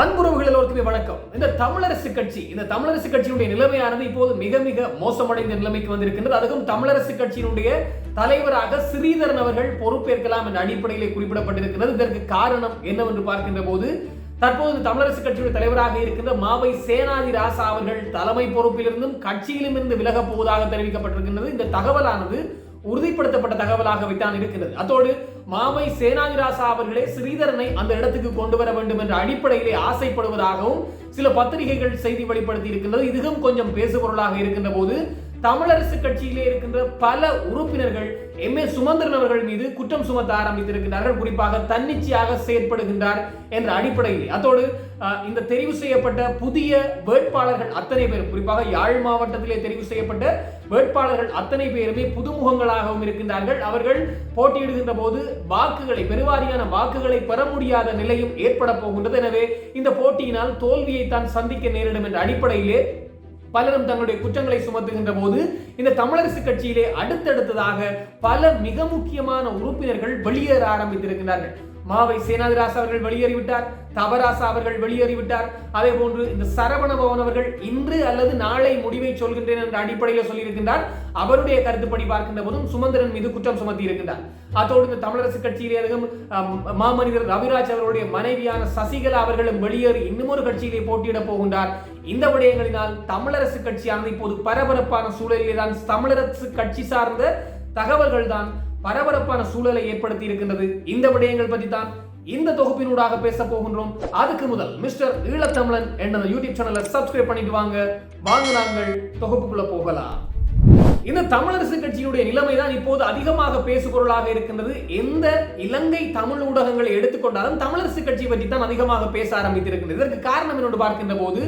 அன்புறவுகள் எல்லோருக்குமே வணக்கம். இந்த தமிழரசு கட்சி இந்த தமிழரசு கட்சியினுடைய நிலைமையானது இப்போது மிக மிக மோசமடைந்த நிலைமைக்கு வந்திருக்கின்றது. அதுவும் தமிழரசு கட்சியினுடைய தலைவராக ஸ்ரீதரன் அவர்கள் பொறுப்பேற்கலாம் என்ற அடிப்படையிலே குறிப்பிடப்பட்டிருக்கிறது இதற்கு காரணம் என்னவென்று பார்க்கின்ற போது தற்போது தமிழரசு கட்சியுடைய தலைவராக இருக்கின்ற மாவை சேனாதி ராசா அவர்கள் தலைமை பொறுப்பிலிருந்தும் கட்சியிலும் இருந்து விலகப் போவதாக தெரிவிக்கப்பட்டிருக்கின்றது. இந்த தகவலானது உறுதிப்படுத்தப்பட்ட தகவலாகத்தான் இருக்கிறது. அத்தோடு மாமை சேனாதிராசா அவர்களே ஸ்ரீதரனை அந்த இடத்துக்கு கொண்டு வர வேண்டும் என்ற அடிப்படையிலே ஆசைப்படுவதாகவும் சில பத்திரிகைகள் செய்தி வெளிப்படுத்தி இருக்கின்றது இதுவும் கொஞ்சம் பேசுபொருளாக இருக்கின்ற போது தமிழரசு கட்சியிலே இருக்கின்ற பல உறுப்பினர்கள் எம். ஏ. சுமந்திரன் அவர்கள் மீது குற்றம் சுமத்த ஆரம்பித்திருக்கிறார்கள். குறிப்பாக தன்னிச்சையாக செயற்படுகின்றார் என்ற அடிப்படையில். அதோடு இந்த தெரிவு செய்யப்பட்ட புதிய வேட்பாளர்கள் அத்தனை பேரும் குறிப்பாக யாழ் மாவட்டத்திலே தெரிவு செய்யப்பட்ட வேட்பாளர்கள் அத்தனை பேருமே புதுமுகங்களாகவும் இருக்கின்றார்கள். அவர்கள் போட்டியிடுகின்ற போது வாக்குகளை பெருவாரியான வாக்குகளை பெற முடியாத நிலையும் ஏற்பட போகின்றது. எனவே இந்த போட்டியினால் தோல்வியை தான் சந்திக்க நேரிடும் என்ற அடிப்படையிலே பலரும் தங்களுடைய குற்றங்களை சுமத்துகின்ற போது இந்த தமிழரசு கட்சியிலே அடுத்தடுத்ததாக பல மிக முக்கியமான உறுப்பினர்கள் வெளியேற ஆரம்பித்திருக்கிறார்கள் மாவை சேனாதிராசா அவர்கள் வெளியேறிவிட்டார் தபராசா அவர்கள் வெளியேறிவிட்டார். அதே போன்று இந்த சரவண பவன் அவர்கள் இன்று அல்லது நாளை முடிவை சொல்கின்றேன் என்ற அடிப்படையில் சொல்லியிருக்கின்றார். அவருடைய கருத்துப்படி பார்க்கின்ற போதும் சுமந்திரன் மீது குற்றம் சுமத்தி இருக்கின்றார். அதோடு இந்த தமிழரசு கட்சியிலே இருக்கும் மாமனிதர் ரவிராஜ் அவர்களுடைய மனைவியான சசிகலா அவர்களும் வெளியேறி இன்னுமொரு கட்சியிலே போட்டியிட போகின்றார். இந்த விடயங்களினால் தமிழரசு கட்சியானது இப்போது பரபரப்பான சூழலிலே தான் தமிழரசு கட்சி சார்ந்த தகவல்கள் தான் பரபரப்பான சூழலை ஏற்படுத்தி இருக்கின்றது. இந்த விடயங்கள் பற்றி தான் இந்த தொகுப்பினூடாக பேச போகின்றோம். அதுக்கு முதல் மிஸ்டர் ஈழத்தமிழன் என்ற யூடியூப் சேனலை சப்ஸ்கிரைப் பண்ணிட்டு வாங்க. வாங்க நாங்கள் தொகுப்புக்குள்ள போகலாம். இந்த தமிழரசு கட்சியினுடைய நிலைமைதான் இப்போது அதிகமாக பேசுபொருளாக இருக்கின்றது. எந்த இலங்கை தமிழ் ஊடகங்களை எடுத்துக்கொண்டாலும் தமிழரசு கட்சி பற்றி தான் அதிகமாக பேச ஆரம்பித்திருக்கின்றது. இதற்கு காரணம் என்னோடு பார்க்கின்ற போது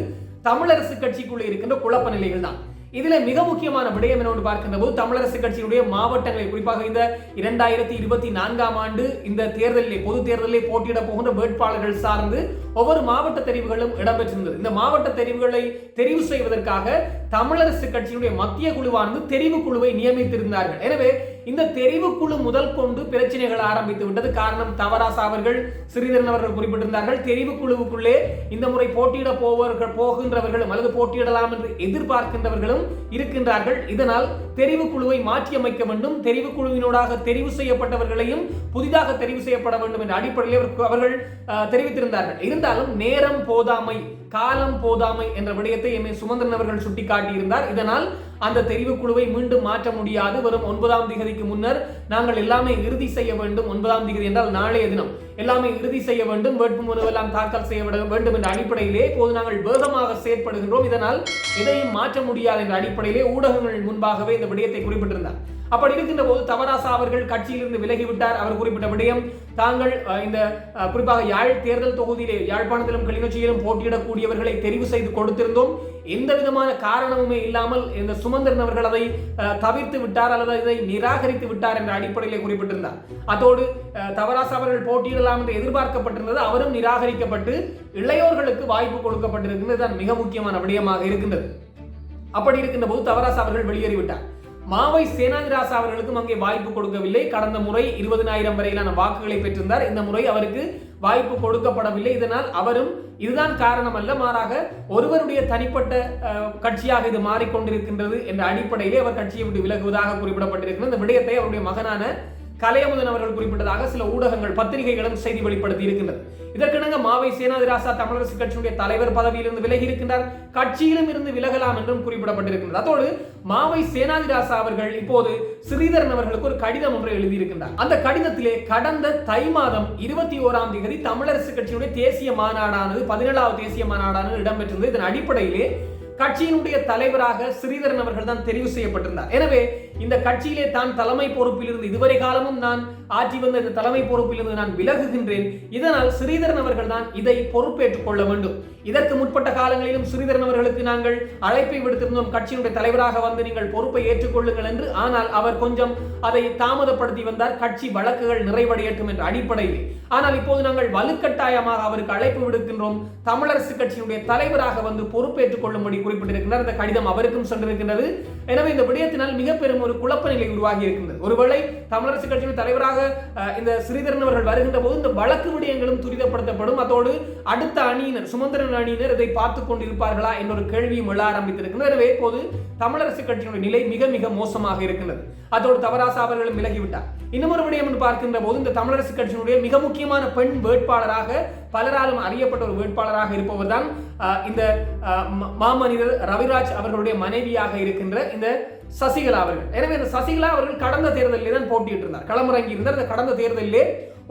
தமிழரசு கட்சிக்குள்ளே இருக்கின்ற குழப்ப நிலைகள் தான். இதுல மிக முக்கியமான விடயம் என்னொன்று பார்க்கின்ற போது தமிழரசு கட்சியினுடைய மாவட்டங்களை குறிப்பாக இந்த இரண்டாயிரத்தி இருபத்தி நான்காம் ஆண்டு இந்த தேர்தலிலே பொது தேர்தலிலே போட்டியிட போகின்ற வேட்பாளர்கள் சார்ந்து ஒவ்வொரு மாவட்ட தெரிவுகளும் இடம்பெற்றிருந்தது. இந்த மாவட்ட தெரிவுகளை தெரிவு செய்வதற்காக தமிழரசு கட்சியினுடைய மத்திய குழுவானது தெரிவு குழுவை நியமித்திருந்தார்கள். எனவே இந்த தெரிவுக்குழு முதல் கொண்டு பிரச்சனைகள் ஆரம்பித்து விட்டது. காரணம் தவராஸ் அவர்கள் ஸ்ரீதரன் அவர்கள் குறிப்பிட்டிருந்தார்கள். தெரிவுக்குழுவுக்குள்ளே இந்த முறை போட்டியிட போவர்கள் போகின்றவர்களும் அல்லது போட்டியிடலாம் என்று எதிர்பார்க்கின்றவர்களும் இருக்கின்றார்கள். இதனால் தெரிவுக்குழுவை மாற்றியமைக்க வேண்டும். தெரிவுக்குழுவினோடாக தெரிவு செய்யப்பட்டவர்களையும் புதிதாக தெரிவு செய்யப்பட வேண்டும் என்ற அடிப்படையில் அவர்கள் அஹ், தெரிவித்திருந்தார்கள். இருந்தாலும் நேரம் போதாமை காலம் போதாமை என்ற விடயத்தை எம் சுமந்திரன் அவர்கள் சுட்டிக்காட்டியிருந்தார். இதனால் அந்த தெரிவு குழுவை மீண்டும் மாற்ற முடியாது. வரும் ஒன்பதாம் திகதிக்கு முன்னர் நாங்கள் எல்லாமே இறுதி செய்ய வேண்டும். ஒன்பதாம் திகதி என்றால் நாளைய தினம். எல்லாமே இறுதி செய்ய வேண்டும். வேட்புமனு எல்லாம் தாக்கல் செய்ய வேண்டும் என்ற அடிப்படையிலே இப்போது நாங்கள் வேகமாக செயற்படுகின்றோம். இதனால் எதையும் மாற்ற முடியாது என்ற அடிப்படையிலே ஊடகங்கள் முன்பாகவே இந்த விடயத்தை குறிப்பிட்டிருந்தார். அப்படி இருக்கின்ற போது தவராசா அவர்கள் கட்சியிலிருந்து விலகிவிட்டார். அவர் குறிப்பிட்ட விடயம் தாங்கள் இந்த குறிப்பாக யாழ் தேர்தல் தொகுதியிலே யாழ்ப்பாணத்திலும் கிளிநொச்சியிலும் போட்டியிடக்கூடியவர்களை தெரிவு செய்து கொடுத்திருந்தோம். எந்த விதமான காரணமுமே இல்லாமல் இந்த சுமந்திரன் அவர்கள் அதை அஹ், தவிர்த்து விட்டார் அல்லது இதை நிராகரித்து விட்டார் என்ற அடிப்படையிலே குறிப்பிட்டிருந்தார். அதோடு அஹ், தவராசா அவர்கள் போட்டியிடலாம் என்று எதிர்பார்க்கப்பட்டிருந்தது. அவரும் நிராகரிக்கப்பட்டு இளையோர்களுக்கு வாய்ப்பு கொடுக்கப்பட்டிருக்கின்றது தான் மிக முக்கியமான விடயமாக இருக்கின்றது. அப்படி இருக்கின்ற போது தவராசா அவர்கள் வெளியேறிவிட்டார். மாவை சேனாதிராசா அவர்களுக்கும் அங்கே வாய்ப்பு கொடுக்கவில்லை. கடந்த முறை இருபதினாயிரம் வரையிலான வாக்குகளை பெற்றிருந்தார். இந்த முறை அவருக்கு வாய்ப்பு கொடுக்கப்படவில்லை. இதனால் அவரும் இதுதான் காரணம் அல்ல மாறாக ஒருவருடைய தனிப்பட்ட கட்சியாக இது மாறிக்கொண்டிருக்கின்றது என்ற அடிப்படையிலே அவர் கட்சியை விட்டு விலகுவதாக குறிப்பிடப்பட்டிருக்கிறது. இந்த விடயத்தை அவருடைய மகனான கலையமுதன் அவர்கள் குறிப்பிட்டதாக சில ஊடகங்கள் பத்திரிகைகளும் செய்தி வெளிப்படுத்தி இருக்கின்றது. இதற்கிணங்க மாவை சேனாதிராசா தமிழரசு கட்சியுடைய தலைவர் பதவியிலிருந்து விலகி இருக்கின்றார். கட்சியிலும் இருந்து விலகலாம் என்றும் குறிப்பிடப்பட்டிருக்கின்றது. அதோடு மாவை சேனாதிராசா அவர்கள் இப்போது ஸ்ரீதரன் அவர்களுக்கு ஒரு கடிதம் ஒன்று எழுதியிருக்கின்றார். அந்த கடிதத்திலே கடந்த தை மாதம் இருபத்தி ஓராம் தேதி தமிழரசு கட்சியுடைய தேசிய மாநாடானது பதினேழாவது தேசிய மாநாடானது இடம்பெற்றிருந்தது. இதன் அடிப்படையிலே கட்சியினுடைய தலைவராக ஸ்ரீதரன் அவர்கள் தான் தெரிவு செய்யப்பட்டிருந்தார். எனவே இந்த கட்சியிலே தான் தலைமை பொறுப்பில் இருந்து இதுவரை காலமும் நான் ஆற்றி வந்த இந்த தலைமை பொறுப்பிலிருந்து நான் விலகுகின்றேன். இதனால் ஸ்ரீதரன் அவர்கள் தான் இதை பொறுப்பேற்றுக் கொள்ள வேண்டும். இதற்கு முற்பட்ட காலங்களிலும் ஸ்ரீதரன் அவர்களுக்கு நாங்கள் அழைப்பை விடுத்திருந்தோம். கட்சியினுடைய தலைவராக வந்து நீங்கள் பொறுப்பை ஏற்றுக்கொள்ளுங்கள் என்று. ஆனால் அவர் கொஞ்சம் அதை தாமதப்படுத்தி வந்தார். கட்சி வழக்குகள் நிறைவடையட்டும் என்ற அடிப்படையில். ஆனால் இப்போது நாங்கள் வலுக்கட்டாயமாக அவருக்கு அழைப்பு விடுக்கின்றோம். தமிழரசு கட்சியினுடைய தலைவராக வந்து பொறுப்பேற்றுக் கொள்ளும்படி குறிப்பிட்டிருக்கிறார் இந்த கடிதம் அவருக்கும் சென்றிருக்கின்றது. எனவே இந்த விடயத்தினால் மிக பெரும் ஒரு குழப்ப நிலை உருவாகி இருக்கின்றது. ஒருவேளை தமிழரசு கட்சியின் தலைவராக குறிப்பாக இந்த ஸ்ரீதரன் அவர்கள் வருகின்ற போது இந்த வழக்கு விடயங்களும் துரிதப்படுத்தப்படும். அதோடு அடுத்த அணியினர் சுமந்திரன் அணியினர் இதை பார்த்து கொண்டிருப்பார்களா என்ற ஒரு கேள்வியும் எழ ஆரம்பித்திருக்கிறது எனவே இப்போது தமிழரசு கட்சியினுடைய நிலை மிக மிக மோசமாக இருக்கிறது அதோடு தவராசா அவர்களும் விலகிவிட்டார். இன்னொரு விடயம் என்று பார்க்கின்ற போது இந்த தமிழரசு கட்சியினுடைய மிக முக்கியமான பெண் வேட்பாளராக பலராலும் அறியப்பட்ட ஒரு வேட்பாளராக இருப்பவர் தான் இந்த மாமனிதர் ரவிராஜ் அவர்களுடைய மனைவியாக இருக்கின்ற இந்த சசிகலா அவர்கள். எனவே இந்த சசிகலா அவர்கள் கடந்த தேர்தலிலே தான் போட்டியிட்டு இருந்தார் களமிறங்கி இருந்தார். இந்த கடந்த தேர்தலிலே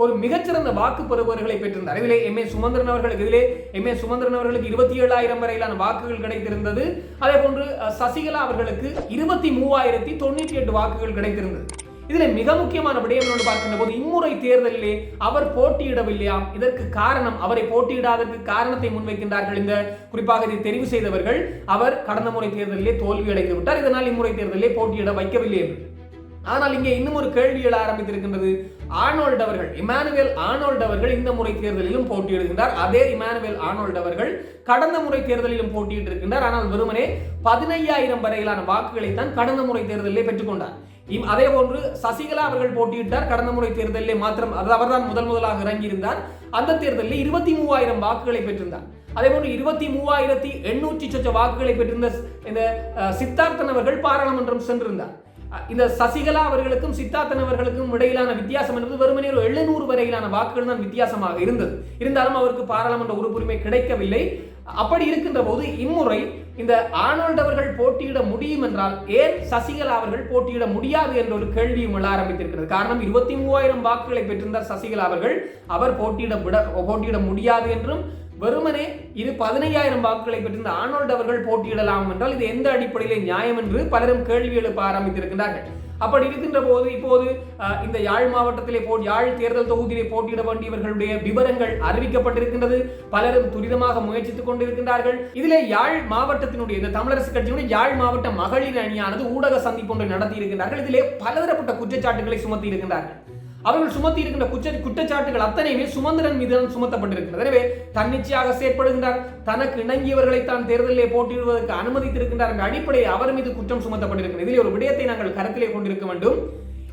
ஒரு மிகச்சிறந்த வாக்கு பெறுபவர்களை பெற்றிருந்தார். இதிலே எம் ஏ சுமந்திரன் அவர்களுக்கு இதிலே எம் ஏ சுமந்திரன் அவர்களுக்கு இருபத்தி ஏழாயிரம் வரையிலான வாக்குகள் கிடைத்திருந்தது. அதே போன்று சசிகலா அவர்களுக்கு இருபத்தி மூவாயிரத்தி தொண்ணூற்றி எட்டு வாக்குகள் கிடைத்திருந்தது. இதில் மிக முக்கியமான விடயம் என்று பார்க்கின்ற போது இம்முறை தேர்தலிலே அவர் போட்டியிடவில்லையாம் இதற்கு காரணம் அவரை போட்டியிடாததற்கு காரணத்தை முன்வைக்கின்றார்கள் இந்த குறிப்பாக இதை தெரிவு செய்தவர்கள். அவர் கடந்த முறை தேர்தலிலே தோல்வி அடைந்து விட்டார். இதனால் இம்முறை தேர்தலிலே போட்டியிட வைக்கவில்லை என்று. ஆனால் இங்கே இன்னும் ஒரு கேள்வி எழ ஆரம்பித்திருக்கின்றது. ஆனோல்ட் அவர்கள் இமானுவேல் ஆனோல்ட் அவர்கள் இந்த முறை தேர்தலிலும் போட்டியிடுகின்றார். அதே இமானுவேல் ஆனோல்ட் அவர்கள் கடந்த முறை தேர்தலிலும் போட்டியிட்டிருக்கின்றார். ஆனால் வெறுமனே பதினையாயிரம் வரையிலான வாக்குகளை தான் கடந்த முறை தேர்தலிலே பெற்றுக்கொண்டார். அதே போன்று சசிகலா அவர்கள் போட்டியிட்டார். கடந்த முறை தேர்தலில் மாத்திரம் அது அவர்தான் முதல் முதலாக இறங்கியிருந்தார். அந்த தேர்தலில் இருபத்தி மூவாயிரம் வாக்குகளை பெற்றிருந்தார். அதே போன்று இருபத்தி மூவாயிரத்தி எண்ணூற்றி சொச்ச வாக்குகளை பெற்றிருந்த இந்த சித்தார்த்தன் அவர்கள் பாராளுமன்றம் சென்றிருந்தார். இந்த சசிகலா அவர்களுக்கும் சித்தார்த்தன் அவர்களுக்கும் இடையிலான வித்தியாசம் என்பது வெறுமனே ஒரு எழுநூறு வரையிலான வாக்குகள் தான் வித்தியாசமாக இருந்தது. இருந்தாலும் அவருக்கு பாராளுமன்ற உறுப்புரிமை கிடைக்கவில்லை. அப்படி இருக்கின்ற போது இம்முறை இந்த ஆனோல்ட் அவர்கள் போட்டியிட முடியும் என்றால் ஏன் சசிகலா அவர்கள் போட்டியிட முடியாது என்ற ஒரு கேள்வியும் எழ ஆரம்பித்திருக்கிறது. காரணம் இருபத்தி மூவாயிரம் வாக்குகளை பெற்றிருந்தார் சசிகலா அவர்கள் அவர் போட்டியிட விட போட்டியிட முடியாது என்றும் வெறுமனே இது பதினையாயிரம் வாக்குகளை பெற்றிருந்த ஆனோல்ட் அவர்கள் போட்டியிடலாம் என்றால் இது எந்த அடிப்படையிலே நியாயம் என்று பலரும் கேள்வி எழுப்ப ஆரம்பித்திருக்கிறார்கள் அப்படி இருக்கின்ற போது இப்போது இந்த யாழ் மாவட்டத்திலே போ யாழ் தேர்தல் தொகுதியிலே போட்டியிட வேண்டியவர்களுடைய விவரங்கள் அறிவிக்கப்பட்டிருக்கின்றது. பலரும் துரிதமாக முயற்சித்துக் கொண்டிருக்கின்றார்கள். இதிலே யாழ் மாவட்டத்தினுடைய இந்த தமிழரசு கட்சியினுடைய யாழ் மாவட்ட மகளிர் அணியானது ஊடக சந்திப்பு ஒன்றை நடத்தி இருக்கின்றார்கள் இதிலே பலதரப்பட்ட குற்றச்சாட்டுகளை சுமத்தி இருக்கின்றார்கள் அவர்கள் சுமத்தி இருக்கின்ற குற்ற குற்றச்சாட்டுகள் அத்தனையுமே சுமந்திரன் மீது சுமத்தப்பட்டிருக்கிறது எனவே தன்னிச்சையாக செயற்படுகின்றார். தனக்கு இணங்கியவர்களை தான் தேர்தலிலே போட்டியிடுவதற்கு அனுமதித்திருக்கின்றார் என்ற அடிப்படையில் அவர் மீது குற்றம் சுமத்தப்பட்டிருக்கிறது இதில் ஒரு விடயத்தை நாங்கள் கருத்திலே கொண்டிருக்க வேண்டும்.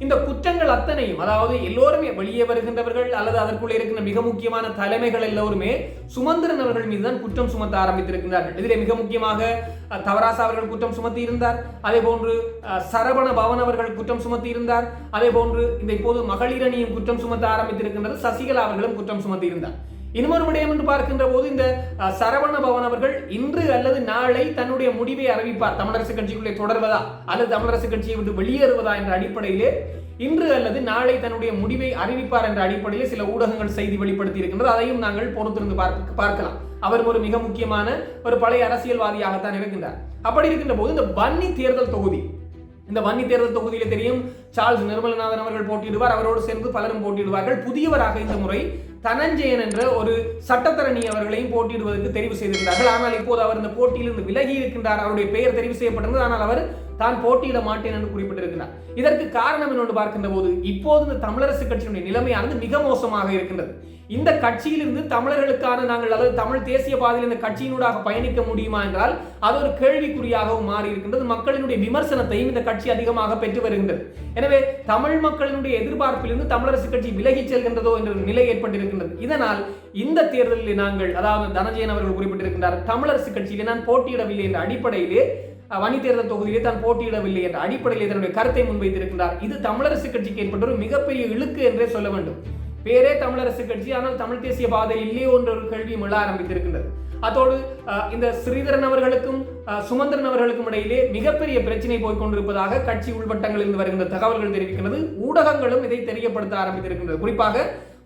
இந்த குற்றங்கள் அத்தனையும் அதாவது எல்லோருமே வெளியே வருகின்றவர்கள் அல்லது அதற்குள்ளே இருக்கின்ற மிக முக்கியமான தலைமைகள் எல்லோருமே சுமந்திரன் அவர்கள் மீது தான் குற்றம் சுமத்த ஆரம்பித்திருக்கிறார்கள் இதிலே மிக முக்கியமாக தவராசா அவர்கள் குற்றம் சுமத்தி இருந்தார் அதே போன்று சரவண பவன் அவர்கள் குற்றம் சுமத்தி இருந்தார் அதே போன்று இந்த இப்போது மகளிரணியும் குற்றம் சுமத்த ஆரம்பித்திருக்கின்றது. சசிகலா அவர்களும் குற்றம் சுமத்தி இருந்தார் இன்னொரு விடயம் என்று பார்க்கின்ற போது இந்த சரவண பவன் அவர்கள் இன்று அல்லது நாளை தன்னுடைய முடிவை அறிவிப்பார். தமிழரசு கட்சிக்குள்ளே தொடர்வதா அல்லது தமிழரசு கட்சியை விட்டு வெளியேறுவதா என்ற அடிப்படையிலே இன்று அல்லது நாளை தன்னுடைய முடிவை அறிவிப்பார் என்ற அடிப்படையில் சில ஊடகங்கள் செய்தி வெளிப்படுத்தி இருக்கின்றது. அதையும் நாங்கள் பொறுத்திருந்து பார்க்க பார்க்கலாம். அவர் ஒரு மிக முக்கியமான ஒரு பழைய அரசியல்வாதியாகத்தான் இருக்கின்றார். அப்படி இருக்கின்ற போது இந்த வன்னி தேர்தல் தொகுதி இந்த வன்னி தேர்தல் தொகுதியில தெரியும் சார்ல்ஸ் நிர்மலநாதன் அவர்கள் போட்டியிடுவார். அவரோடு சேர்ந்து பலரும் போட்டியிடுவார்கள். புதியவராக இந்த முறை தனஞ்சயன் என்ற ஒரு சட்டத்தரணி அவர்களையும் போட்டியிடுவதற்கு தெரிவு செய்திருந்தார்கள். ஆனால் இப்போது அவர் இந்த போட்டியிலிருந்து விலகி இருக்கின்றார். அவருடைய பெயர் தெரிவு செய்யப்பட்டிருந்தது. ஆனால் அவர் தான் போட்டியிட மாட்டேன் என்று குறிப்பிட்டிருக்கிறார். இதற்கு காரணம் என்னென்று பார்க்கின்ற போது இப்போது இந்த தமிழரசு கட்சியினுடைய நிலைமையானது மிக மோசமாக இருக்கின்றது. இந்த கட்சியிலிருந்து தமிழர்களுக்கான நாங்கள் அதாவது தமிழ் தேசிய பாதையில் இந்த கட்சியினூடாக பயணிக்க முடியுமா என்றால் அது ஒரு கேள்விக்குறியாகவும் மாறி இருக்கின்றது மக்களினுடைய விமர்சனத்தையும் இந்த கட்சி அதிகமாக பெற்று வருகின்றது. எனவே தமிழ் மக்களினுடைய எதிர்பார்ப்பிலிருந்து தமிழரசு கட்சி விலகிச் செல்கின்றதோ என்ற நிலை ஏற்பட்டிருக்கின்றது. இதனால் இந்த தேர்தலில் நாங்கள் அதாவது தனஜயன் அவர்கள் குறிப்பிட்டிருக்கின்றார் தமிழரசு கட்சியிலே நான் போட்டியிடவில்லை என்ற அடிப்படையிலே அஹ், தேர்தல் தொகுதியிலே தான் போட்டியிடவில்லை என்ற அடிப்படையில் தன்னுடைய கருத்தை முன்வைத்திருக்கிறார் இது தமிழரசு கட்சிக்கு ஏற்பட்ட ஒரு மிகப்பெரிய இழுக்கு என்றே சொல்ல வேண்டும். பேரே தமிழரசு கட்சி ஆனால் தமிழ் தேசிய பாதை இல்லையோ என்ற ஒரு கேள்வி எழ ஆரம்பித்திருக்கின்றது. அதோடு இந்த ஸ்ரீதரன் அவர்களுக்கும் சுமந்திரன் அவர்களுக்கும் இடையிலே மிகப்பெரிய பிரச்சனை போய்கொண்டிருப்பதாக கட்சி உள்வட்டங்களில் இருந்து வருகின்ற தகவல்கள் தெரிவிக்கின்றது. ஊடகங்களும் இதை தெரியப்படுத்த ஆரம்பித்திருக்கின்றது. குறிப்பாக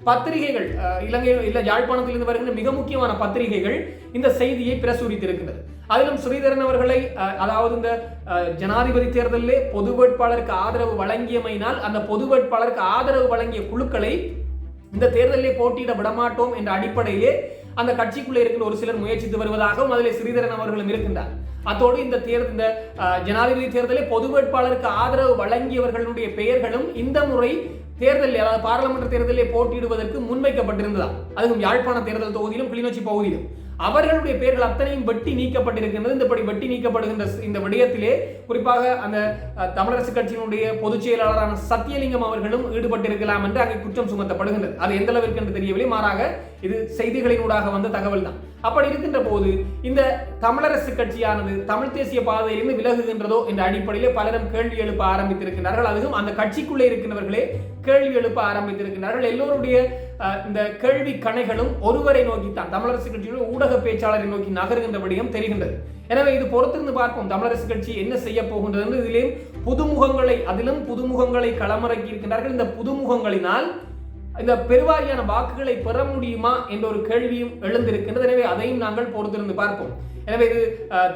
பத்திரிகைகள் அஹ், இலங்கை இல்லை யாழ்ப்பாணத்திலிருந்து வருகின்ற மிக முக்கியமான பத்திரிகைகள் இந்த செய்தியை பிரசுரித்திருக்கின்றது அதிலும் ஸ்ரீதரன் அவர்களை அஹ், அதாவது இந்த அஹ், ஜனாதிபதி தேர்தலிலே பொது வேட்பாளருக்கு ஆதரவு வழங்கியமையினால் அந்த பொது வேட்பாளருக்கு ஆதரவு வழங்கிய குழுக்களை இந்த தேர்தலிலே போட்டியிட விடமாட்டோம் என்ற அடிப்படையிலே அந்த கட்சிக்குள்ளே இருக்கிற ஒரு சிலர் முயற்சித்து வருவதாகவும் அதில் ஸ்ரீதரன் அவர்களும் இருக்கின்றார். அத்தோடு இந்த தேர்தல் இந்த ஜனாதிபதி தேர்தலில் பொது வேட்பாளருக்கு ஆதரவு வழங்கியவர்களுடைய பெயர்களும் இந்த முறை தேர்தலில் அதாவது பாராளுமன்ற தேர்தலில் போட்டியிடுவதற்கு முன்வைக்கப்பட்டிருந்ததா? அதுவும் யாழ்ப்பாண தேர்தல் தொகுதியிலும் கிளிநொச்சி பகுதியிலும். அவர்களுடைய பெயர்கள் அத்தனையும் வெட்டி நீக்கப்பட்டிருக்கின்றது. இந்தபடி வட்டி வெட்டி நீக்கப்படுகின்ற இந்த விடயத்திலே குறிப்பாக அந்த தமிழரசு கட்சியினுடைய பொதுச் செயலாளரான சத்தியலிங்கம் அவர்களும் ஈடுபட்டிருக்கலாம் என்று அங்கே குற்றம் சுமத்தப்படுகின்றது. அது எந்த அளவிற்கு என்று தெரியவில்லை. மாறாக இது செய்திகளினூடாக வந்த தகவல் தான். அப்படி இருக்கின்ற போது இந்த தமிழரசு கட்சியானது தமிழ் தேசிய பாதையிலிருந்து விலகுகின்றதோ என்ற அடிப்படையிலே பலரும் கேள்வி எழுப்ப ஆரம்பித்திருக்கிறார்கள் அதுவும் அந்த கட்சிக்குள்ளே இருக்கின்றவர்களே கேள்வி எழுப்ப ஆரம்பித்திருக்கிறார்கள் எல்லோருடைய இந்த கேள்வி கணைகளும் ஒருவரை நோக்கித்தான். தமிழரசு கட்சியுடைய ஊடக பேச்சாளரை நோக்கி நகருகின்றபடியும் தெரிகின்றது. எனவே இது பொறுத்திருந்து பார்ப்போம். தமிழரசு கட்சி என்ன செய்ய போகின்றது என்று இதிலேயும் புதுமுகங்களை அதிலும் புதுமுகங்களை களமிறக்கி இருக்கின்றார்கள் இந்த புதுமுகங்களினால் இந்த பெருவாரியான வாக்குகளை பெற முடியுமா என்ற ஒரு கேள்வியும் எழுந்திருக்கின்றது. எனவே அதையும் நாங்கள் பொறுத்திருந்து பார்ப்போம். எனவே இது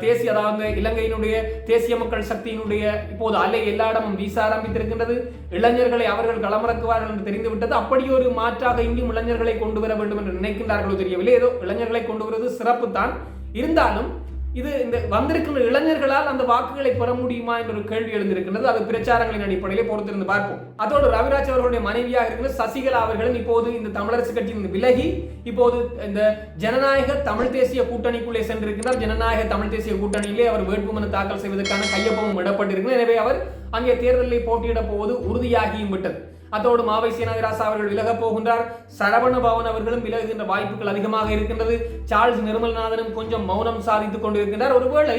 தேசிய அதாவது இலங்கையினுடைய தேசிய மக்கள் சக்தியினுடைய இப்போது அலை எல்லா இடமும் வீச ஆரம்பித்திருக்கின்றது. இளைஞர்களை அவர்கள் களமிறக்குவார்கள் என்று தெரிந்துவிட்டது. அப்படி ஒரு மாற்றாக இங்கும் இளைஞர்களை கொண்டு வர வேண்டும் என்று நினைக்கின்றார்களோ தெரியவில்லை. ஏதோ இளைஞர்களை கொண்டு வருவது சிறப்பு தான் இருந்தாலும் இது இந்த வந்திருக்கின்ற இளைஞர்களால் அந்த வாக்குகளை பெற முடியுமா என்ற ஒரு கேள்வி எழுந்திருக்கின்றது. அது பிரச்சாரங்களின் அடிப்படையிலே பொறுத்திருந்து பார்ப்போம். அதோடு ரவிராஜ் அவர்களுடைய மனைவியாக இருக்கிற சசிகலா அவர்களும் இப்போது இந்த தமிழரசு கட்சியின் விலகி இப்போது இந்த ஜனநாயக தமிழ் தேசிய கூட்டணிக்குள்ளே சென்றிருக்கிறார் ஜனநாயக தமிழ் தேசிய கூட்டணியிலே அவர் வேட்புமனு தாக்கல் செய்வதற்கான கையொப்பமும் இடப்பட்டிருக்கிறது. எனவே அவர் அங்கே தேர்தலில் போட்டியிட போவது உறுதியாகியும் விட்டது. அதோடு மாவை சேனாதிராசா அவர்கள் விலகப் போகின்றார். சரவண பவன் அவர்களும் விலகுகின்ற வாய்ப்புகள் அதிகமாக இருக்கின்றது. சார்ல்ஸ் நிர்மல்நாதனும் கொஞ்சம் மௌனம் சாதித்துக் கொண்டிருக்கின்றார். ஒருவேளை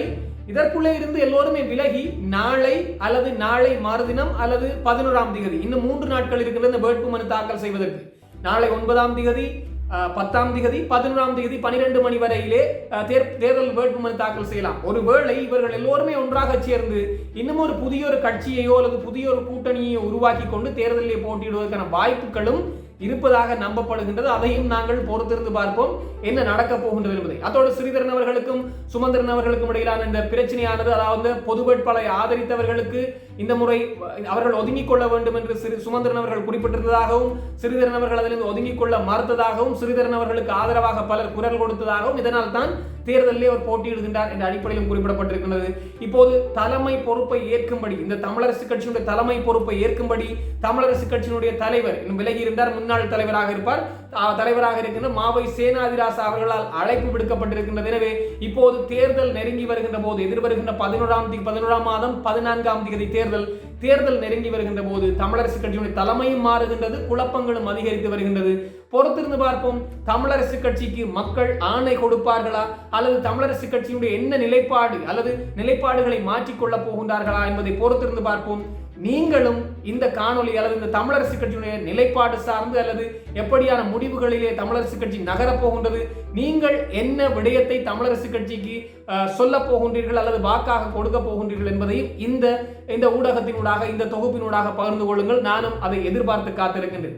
இதற்குள்ளே இருந்து எல்லோருமே விலகி நாளை அல்லது நாளை மறுதினம் அல்லது பதினோராம் திகதி இன்னும் மூன்று நாட்கள் இருக்கின்ற இந்த வேட்புமனு தாக்கல் செய்வதற்கு. நாளை ஒன்பதாம் திகதி பத்தாம் திகதி பதினோராம் திகதி பனிரெண்டு மணி வரையிலே தேர்- தேர்தல் வேட்புமனு தாக்கல் செய்யலாம். ஒரு வேளை இவர்கள் எல்லோருமே ஒன்றாக சேர்ந்து இன்னும் ஒரு புதிய ஒரு கட்சியையோ அல்லது புதிய ஒரு கூட்டணியையோ உருவாக்கி கொண்டு தேர்தலிலே போட்டியிடுவதற்கான வாய்ப்புகளும் இருப்பதாக நம்பப்படுகின்றது. அதையும் நாங்கள் பொறுத்திருந்து பார்ப்போம். என்ன நடக்க போகின்றது என்பதை. அதோடு ஸ்ரீதரன் அவர்களுக்கும் சுமந்திரன் அவர்களுக்கும் இடையிலான இந்த பிரச்சனையானது அதாவது பொது வேட்பாளரை ஆதரித்தவர்களுக்கு இந்த முறை அவர்கள் ஒதுங்கிக் கொள்ள வேண்டும் என்று சிறு சுமந்திரன் அவர்கள் குறிப்பிட்டிருந்ததாகவும் சிறுதரன் அவர்கள் அதிலிருந்து ஒதுங்கிக் கொள்ள மறுத்ததாகவும் சிறுதரன் அவர்களுக்கு ஆதரவாக பலர் குரல் கொடுத்ததாகவும் இதனால் தான் தேர்தலிலே அவர் போட்டியிடுகின்றார் என்ற அடிப்படையிலும் குறிப்பிடப்பட்டிருக்கின்றது. இப்போது தலைமை பொறுப்பை ஏற்கும்படி இந்த தமிழரசு கட்சியினுடைய தலைமை பொறுப்பை ஏற்கும்படி தமிழரசு கட்சியினுடைய தலைவர் விலகி இருந்தார் முன்னாள் தலைவராக இருப்பார். தலைவராக இருக்கின்ற மாவை சேனாதிராசா அவர்களால் அழைப்பு விடுக்கப்பட்டிருக்கின்றது. எனவே இப்போது தேர்தல் நெருங்கி வருகின்ற போது எதிர்வருகின்ற பதினோராம் தேதி பதினோராம் மாதம் பதினான்காம் தேதி தேர்தல் தேர்தல் நெருங்கி வருகின்ற போது தமிழரசு கட்சியினுடைய தலைமையும் மாறுகின்றது குழப்பங்களும் அதிகரித்து வருகின்றது. பொறுத்திருந்து பார்ப்போம் தமிழரசு கட்சிக்கு மக்கள் ஆணை கொடுப்பார்களா? அல்லது தமிழரசு கட்சியினுடைய என்ன நிலைப்பாடு அல்லது நிலைப்பாடுகளை மாற்றிக்கொள்ள போகின்றார்களா என்பதை பொறுத்திருந்து பார்ப்போம். நீங்களும் இந்த காணொளி அல்லது இந்த தமிழரசு கட்சியினுடைய நிலைப்பாடு சார்ந்து அல்லது எப்படியான முடிவுகளிலே தமிழரசு கட்சி நகரப் போகின்றது நீங்கள் என்ன விடயத்தை தமிழரசு கட்சிக்கு சொல்ல போகின்றீர்கள் அல்லது வாக்காக கொடுக்க போகின்றீர்கள் என்பதையும் இந்த இந்த ஊடகத்தினூடாக இந்த தொகுப்பினூடாக பகிர்ந்து கொள்ளுங்கள். நானும் அதை எதிர்பார்த்து காத்திருக்கின்றேன்.